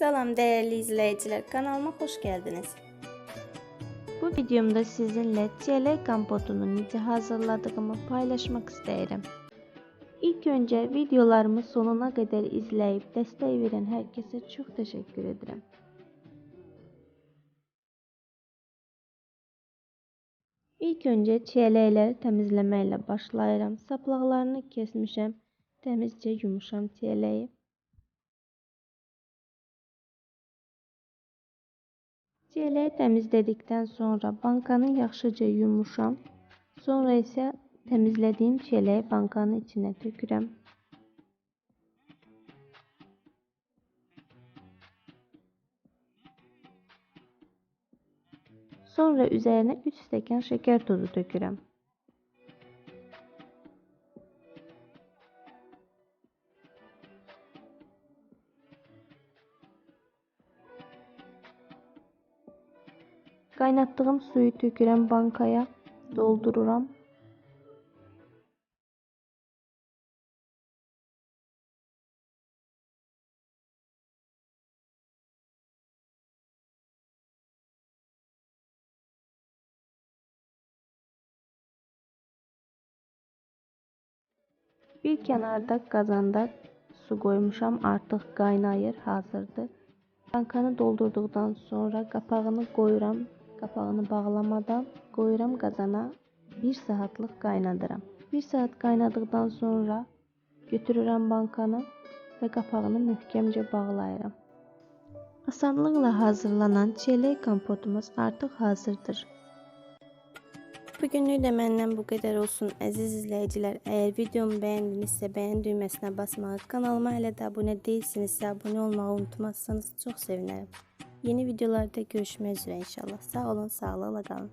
Selam değerli izleyiciler, kanalıma hoş geldiniz. Bu videomda sizinle çiyələk kompotunu necə hazırladığımı paylaşmak isterim. İlk önce videolarımı sonuna kadar izleyip destek veren herkese çok teşekkür ederim. İlk önce çiyələkləri təmizləməklə başlayıram. Saplaqlarını kesmişəm. Təmizcə yumuşam çiyələyi. Çiyələyi təmizlədikdən sonra bankanı yaxşıca yumuşam. Sonra isə təmizlədiyim çiyələyi bankanın içinə tökürəm. Sonra üzerine 3 stəkan şeker tozu tökürəm. Qaynatdığım suyu tökürəm bankaya, doldururam. Bir kənarda qazanda su qoymuşam, artıq qaynayır, hazırdır. Bankanı doldurduqdan sonra qapağını qoyuram. Qapağını bağlamadan qoyuram qazana 1 saatlıq qaynadıram. 1 saat qaynadıqdan sonra götürürəm bankanı və qapağını möhkəmcə bağlayıram. Asanlıqla hazırlanan çiyələk kompotumuz artıq hazırdır. Bugünlük de benden bu kadar olsun aziz izleyiciler. Eğer videomu beğendinizse beğen düğmesine basmayı, kanalıma hala da abone değilsinizse abone olmayı unutmazsanız çok sevinirim. Yeni videolarda görüşmek üzere inşallah. Sağ olun, sağlıkla kalın.